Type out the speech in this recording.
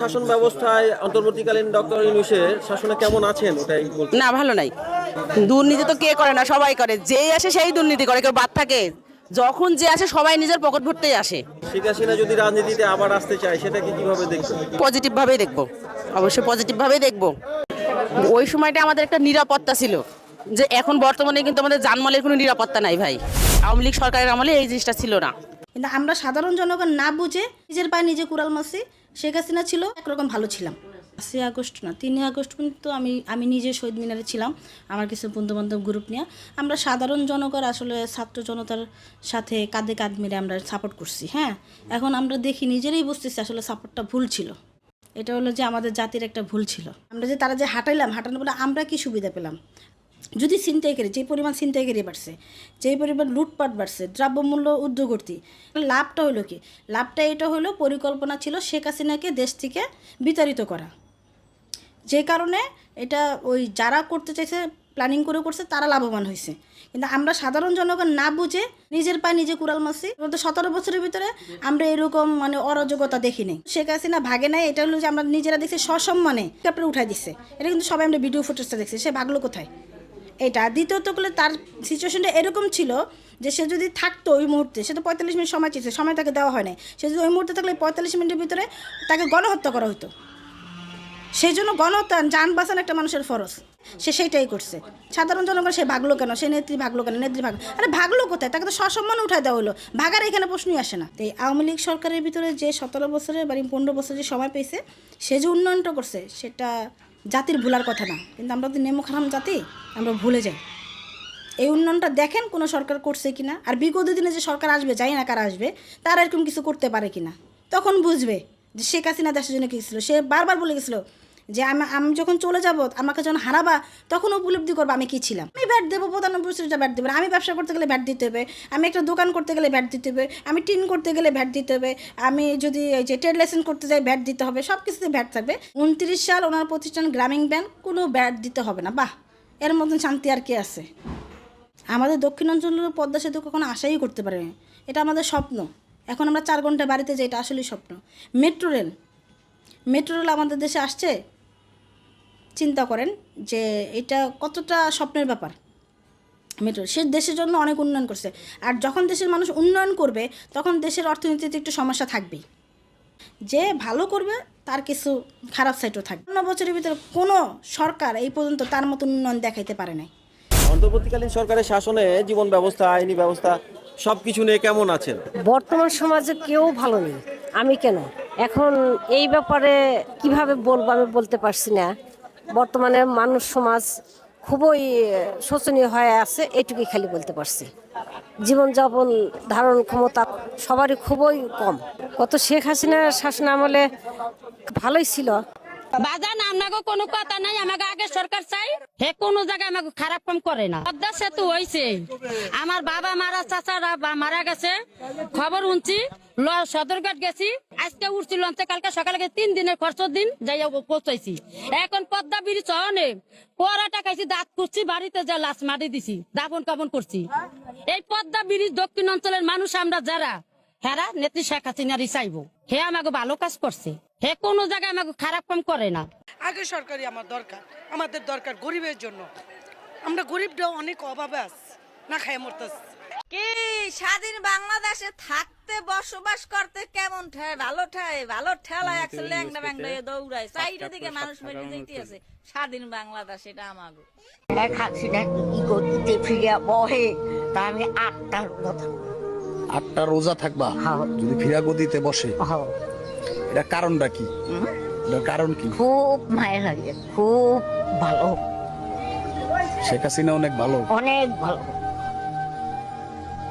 শাসন ব্যবস্থায় অন্তর্বর্তীকালীন ডক্টর ইউনুসের শাসনে কেমন আছেন? ওটাই না ভালো নাই। দুর্নীতি তো কে করে না? সবাই করে। যেই আসে সেই দুর্নীতি করে কেউ বাদ থাকে। যখন যে আসে সবাই নিজের পকেট ভরতেই আসে। শেখ হাসিনা যদি রাজনীতিতে আবার আসতে চায় সেটাকে কীভাবে দেখবেন পজিটিভ ভাবেই দেখব। অবশ্যই পজিটিভ ভাবেই দেখব। ওই সময়টা আমাদের একটা নিরাপত্তা ছিল। যে এখন বর্তমানে কিন্তু আমাদের জানমালের কোনো নিরাপত্তা নাই ভাই। আওয়ামী লীগ সরকারের আমলে এই জিনিসটা ছিল না। কিন্তু আমরা সাধারণ জনগণ না বুঝে নিজের পায়ে নিজে কুড়াল মাসি শেখ হাসিনা ছিল, একরকম ভালো ছিলাম। পাঁচই আগস্ট না তিনই আগস্ট পর্যন্ত আমি আমি নিজে শহীদ মিনারে ছিলাম, আমার কিছু বন্ধুবান্ধব গ্রুপ নিয়ে। আমরা সাধারণ জনগণ আসলে ছাত্র জনতার সাথে কাঁধে কাঁধ মেরে আমরা সাপোর্ট করছি হ্যাঁ? এখন আমরা দেখি নিজেরাই বুঝতেছি আসলে সাপোর্টটা ভুল ছিল। এটা হলো যে আমাদের জাতির একটা ভুল ছিল। আমরা যে তারা যে হাঁটাইলাম, হাঁটানোর বলে আমরা কি সুবিধা পেলাম? যদি ছিনতাইকারী যে পরিমাণ ছিনতাইকারী বাড়ছে যেই পরিমাণ লুটপাট বাড়ছে, দ্রব্যমূল্য ঊর্ধ্বগতি লাভটা হলো কি? লাভটা এটা হলো, পরিকল্পনা ছিল শেখ হাসিনাকে দেশ থেকে বিতাড়িত করা। যে কারণে এটা ওই যারা করতে চাইছে প্ল্যানিং করে করছে, তারা লাভবান হয়েছে। কিন্তু আমরা সাধারণ জনগণ না বুঝে নিজের পায়ে নিজে কুড়াল মারছি সতেরো বছরের ভিতরে আমরা এরকম মানে অরাজকতা দেখিনি শেখ হাসিনা ভাগে নাই, এটা হলো যে আমরা নিজেরা দেখছি সসম্মানে উঠাই দিচ্ছে এটা কিন্তু সবাই আমরা ভিডিও ফুটেজটা দেখছি, সে ভাগলো কোথায়? এটা। দ্বিতীয়ত করলে তার সিচুয়েশনটা এরকম ছিল যে সে যদি থাকতো ওই মুহূর্তে, সে তো পঁয়তাল্লিশ মিনিট সময় চেয়েছে, সময় তাকে দেওয়া হয় সে যদি ওই মুহূর্তে থাকলে পঁয়তাল্লিশ মিনিটের ভিতরে তাকে গণহত্যা করা হতো সেই জন্য গণহত্যা, যান বাঁচানো একটা মানুষের ফরজ। সে সেইটাই করছে। সাধারণ জনগণ, সে ভাগলো কেন? সে নেত্রী ভাগলো কেন? নেত্রী ভাগ আরে ভাগলো কোথায়? তাকে তো সসম্মান উঠায় দেওয়া হলো। ভাগার এখানে প্রশ্নই আসে না। এই আওয়ামী লীগ সরকারের ভিতরে যে সতেরো বছরের বা পনেরো বছরের যে সময় পেয়েছে, সে যে উন্নয়নটা করছে, সেটা জাতির ভুলার কথা না। কিন্তু আমরা তো নেমো খারাম জাতি, আমরা ভুলে যাই। এই উন্নয়নটা দেখেন কোনো সরকার করছে কি না আর বিগত দিনে যে সরকার আসবে যাই না কারা আসবে, তারা এরকম কিছু করতে পারে কি না তখন বুঝবে যে শেখ হাসিনা দেশের জন্য কী ছিল, সে বারবার বলে গেছিল যে আমি আমি যখন চলে যাব, আমাকে যখন হারাবা, তখন উপলব্ধি করব আমি কী ছিলাম। আমি ব্যাট দেবো প্রধান প্রধানমন্ত্রীটা ব্যাট দেবে আমি ব্যবসা করতে গেলে ব্যাট দিতে হবে। আমি একটা দোকান করতে গেলে ব্যাট দিতে হবে। আমি টিন করতে গেলে ভ্যাট দিতে হবে। আমি যদি এই যে ট্রেড লাইসেন্স করতে যাই ভ্যাট দিতে হবে। সব কিছুতে ভ্যাট থাকবে। উনত্রিশ সাল ওনার প্রতিষ্ঠান গ্রামীণ ব্যাংক, কোনো ব্যাট দিতে হবে না। বাহ! এর মতন শান্তি আর কি আছে? আমাদের দক্ষিণাঞ্চলের পদ্মা সেতু কখনো আশাই করতে পারে এটা আমাদের স্বপ্ন। এখন আমরা চার ঘণ্টা বাড়িতে যাই, এটা আসলেই স্বপ্ন। Metro rail. মেট্রো রেল আমাদের দেশে আসছে। চিন্তা করেন যে এটা কতটা স্বপ্নের ব্যাপার। মেট্রো সে দেশের জন্য অনেক উন্নয়ন করছে। আর যখন দেশের মানুষ উন্নয়ন করবে তখন দেশের অর্থনীতিতে একটু সমস্যা থাকবেই। যে ভালো করবে তার কিছু খারাপ সাইডও থাকবে। পনেরো বছরের ভিতরে কোনো সরকার এই পর্যন্ত তার মতো উন্নয়ন দেখাইতে পারে নাই। অন্তর্বর্তীকালীন সরকারের শাসনে জীবন ব্যবস্থা আইনি ব্যবস্থা সবকিছু নিয়ে কেমন আছেন? বর্তমান সমাজে কেউ ভালো নেই। আমি কেন? এখন এই ব্যাপারে কীভাবে বলব আমি বলতে পারছি না। বর্তমানে মানুষ সমাজ খুবই শোচনীয় হয়ে আছে, এটুকুই খালি বলতে পারছি। জীবনযাপন, ধারণ ক্ষমতা সবারই খুবই কম। কত শেখ হাসিনার শাসন আমলে ভালোই ছিল বাজান আমাকে কোনো কথা নাই আমাকে আগে সরকার চাই, হে কোনো জায়গায় আমাকে খারাপ কাম করে না। পদ্মা সেতু হয়েছে আমার বাবা মারা, চাচারা মারা গেছে। খবর উনছি সদরঘাট গেছি, আজকে উঠছি লঞ্চে, কালকে সকালে তিন দিনের খরচ দিন যাই পৌঁছাইছি। এখন পদ্মা ব্রিজ হনে পরাটা খাইছি, দাঁত করছি বাড়িতে যা লাশ মারি দিছি, দাফন কাপন করছি। এই পদ্মা ব্রিজ দক্ষিণ অঞ্চলের মানুষ আমরা যারা হেরা নেত্রী শেখ হাসিনারই চাইব। হে আমাকে ভালো কাজ করছে। হে কোনো জায়গায় আমাকে খারাপ কাম করে না। আগে সরকারি আমার দরকার। আমাদের দরকার গরিবের জন্য। আমরা গরিবটা অনেক অভাবে আছি না মরতেছি। কি স্বাধীন বাংলাদেশে থাকতে বসবাস করতে কেমন ঠায়? ভালো ঠায় ভালো ঠেলায় একশো ল্যাংটা ব্যাংটা দৌড়ায়। চাইটা দিকে মানুষ মেরে যেতে আছে স্বাধীন বাংলাদেশ এটা আমাগো। এক হাসিনা কি করতে ফিরে বহে। তা আমি আটটা রোজা থাকব আটটা রোজা থাকবা হ্যাঁ। যদি ফিরা গদিতে বসে হও। এটা কারণটা কি? এটার কারণ কি? খুব মায়ের লাগে খুব ভালো। শেখ হাসিনা অনেক ভালো। অনেক ভালো।